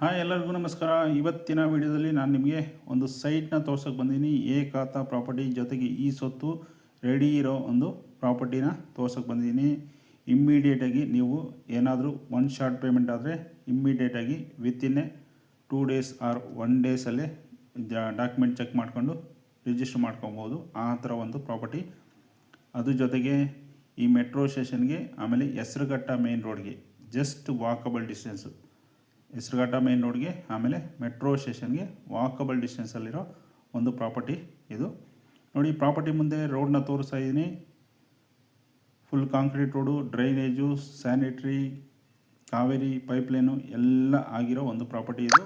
Hi ಎಲ್ಲರಿಗೂ ನಮಸ್ಕಾರ. ಇವತ್ತಿನ ವಿಡಿಯೋದಲ್ಲಿ ನಾನು ನಿಮಗೆ ಒಂದು ಸೈಟ್ನ ತೋರ್ಸೋಕ್ಕೆ ಬಂದೀನಿ. ಏಕಾತ ಖಾತಾ ಪ್ರಾಪರ್ಟಿ ಜೊತೆಗೆ ಈ ಸೊತ್ತು ರೆಡಿ ಇರೋ ಒಂದು ಪ್ರಾಪರ್ಟಿನ ತೋರ್ಸೋಕೆ ಬಂದಿದ್ದೀನಿ ಇಮ್ಮಿಡಿಯೇಟಾಗಿ ನೀವು ಏನಾದರೂ ಒನ್ ಶಾರ್ಟ್ ಪೇಮೆಂಟ್ ಆದರೆ ಇಮ್ಮಿಡಿಯೇಟಾಗಿ within a two days or one ಡೇಸಲ್ಲೇ document check ಮಾಡಿಕೊಂಡು ರಿಜಿಸ್ಟರ್ ಮಾಡ್ಕೊಬೋದು. ಆ ಥರ ಒಂದು ಪ್ರಾಪರ್ಟಿ. ಅದ್ರ ಜೊತೆಗೆ ಈ ಮೆಟ್ರೋ ಸ್ಟೇಷನ್ಗೆ ಆಮೇಲೆ ಹೆಸರುಘಟ್ಟ ಮೇನ್ ರೋಡ್ಗೆ just walkable distance Hesaraghatta main ರೋಡ್ಗೆ ಆಮೇಲೆ ಮೆಟ್ರೋ ಸ್ಟೇಷನ್ಗೆ ವಾಕಬಲ್ ಡಿಸ್ಟೆನ್ಸಲ್ಲಿರೋ ಒಂದು ಪ್ರಾಪರ್ಟಿ ಇದು. ನೋಡಿ ಪ್ರಾಪರ್ಟಿ ಮುಂದೆ ರೋಡನ್ನ ತೋರಿಸ್ತಾ ಇದ್ದೀನಿ. Full concrete road drainage sanitary Kaveri pipeline ಎಲ್ಲ ಆಗಿರೋ ಒಂದು ಪ್ರಾಪರ್ಟಿ ಇದು.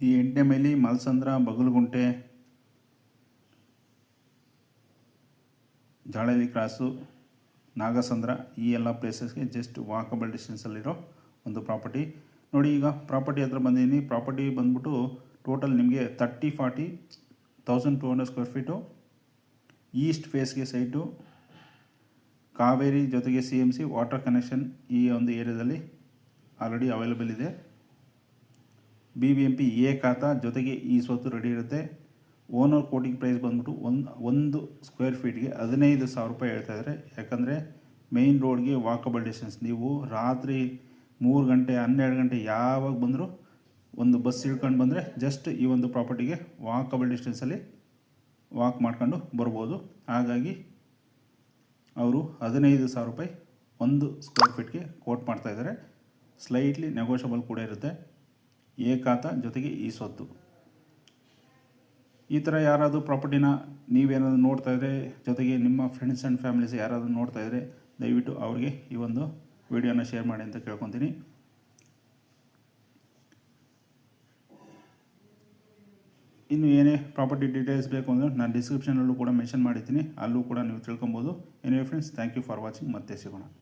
ಈ ಎಂಟನೇ ಮೈಲಿ ಮಲ್ಸಂದ್ರ, ಬಗಲಗುಂಟೆ, ಜಾಳಲಿ ಕ್ರಾಸು ನಾಗಸಂದ್ರ ಈ ಎಲ್ಲ ಪ್ಲೇಸಸ್ಗೆ ಜಸ್ಟ್ ವಾಕಬಲ್ ಡಿಸ್ಟೆನ್ಸಲ್ಲಿರೋ ಒಂದು ಪ್ರಾಪರ್ಟಿ. ನೋಡಿ ಈಗ ಪ್ರಾಪರ್ಟಿ ಹತ್ರ ಬಂದಿದ್ದೀನಿ. ಪ್ರಾಪರ್ಟಿ ಬಂದ್ಬಿಟ್ಟು ಟೋಟಲ್ ನಿಮಗೆ thirty forty thousand two hundred square feet, east ಫೇಸ್ಗೆ site, Kaveri ಜೊತೆಗೆ C M C water connection ಈ ಒಂದು ಏರಿಯಾದಲ್ಲಿ ಆಲ್ರೆಡಿ ಅವೈಲಬಲ್ ಇದೆ. B B M P A khata ಜೊತೆಗೆ ಈ ಸ್ವತ್ತು ರೆಡಿ ಇರುತ್ತೆ. ಓನರ್ ಕೋಟಿಂಗ್ ಪ್ರೈಸ್ ಬಂದ್ಬಿಟ್ಟು ಒಂದು ಒಂದು ಸ್ಕ್ವೇರ್ ಫೀಟ್ಗೆ ಹದಿನೈದು ಸಾವಿರ ರೂಪಾಯಿ ಹೇಳ್ತಾ ಇದ್ದಾರೆ. ಯಾಕಂದರೆ ಮೇಯ್ನ್ ರೋಡ್ಗೆ ವಾಕಬಲ್ ಡಿಸ್ಟೆನ್ಸ್ ನೀವು ರಾತ್ರಿ ಮೂರು ಗಂಟೆ, ಹನ್ನೆರಡು ಗಂಟೆ ಯಾವಾಗ ಬಂದರೂ ಒಂದು ಬಸ್ ಇಳ್ಕೊಂಡು ಬಂದರೆ ಜಸ್ಟ್ ಈ ಒಂದು ಪ್ರಾಪರ್ಟಿಗೆ ವಾಕಬಲ್ ಡಿಸ್ಟೆನ್ಸಲ್ಲಿ ವಾಕ್ ಮಾಡ್ಕೊಂಡು ಬರ್ಬೋದು. ಹಾಗಾಗಿ ಅವರು ಹದಿನೈದು ಸಾವಿರ ರೂಪಾಯಿ ಒಂದು ಸ್ಕ್ವೇರ್ ಫೀಟ್ಗೆ ಕೋಟ್ ಮಾಡ್ತಾಯಿದ್ದಾರೆ ಸ್ಲೈಟ್ಲಿ ನೆಗೋಷಬಲ್ ಕೂಡ ಇರುತ್ತೆ. ಏಕಾತ ಜೊತೆಗೆ ಈ ಸ್ವತ್ತು. ಈ ಥರ ಯಾರಾದರೂ ಪ್ರಾಪರ್ಟಿನ ನೀವೇನಾದರೂ ನೋಡ್ತಾ ಇದ್ದರೆ ಜೊತೆಗೆ ನಿಮ್ಮ ಫ್ರೆಂಡ್ಸ್ ಆ್ಯಂಡ್ ಫ್ಯಾಮಿಲೀಸ್ ಯಾರಾದರೂ ನೋಡ್ತಾ ಇದ್ದರೆ ದಯವಿಟ್ಟು ಅವ್ರಿಗೆ ಈ ಒಂದು ವಿಡಿಯೋನ ಶೇರ್ ಮಾಡಿ ಅಂತ ಕೇಳ್ಕೊತೀನಿ. ಇನ್ನು ಏನೇ ಪ್ರಾಪರ್ಟಿ ಡೀಟೇಲ್ಸ್ ಬೇಕು ಅಂದರೆ ನಾನು ಡಿಸ್ಕ್ರಿಪ್ಷನಲ್ಲೂ ಕೂಡ ಮೆನ್ಷನ್ ಮಾಡಿದ್ದೀನಿ ಅಲ್ಲೂ ಕೂಡ ನೀವು ತಿಳ್ಕೊಬೋದು. Anyway friends thank you for watching ಮತ್ತೆ ಸಿಗೋಣ.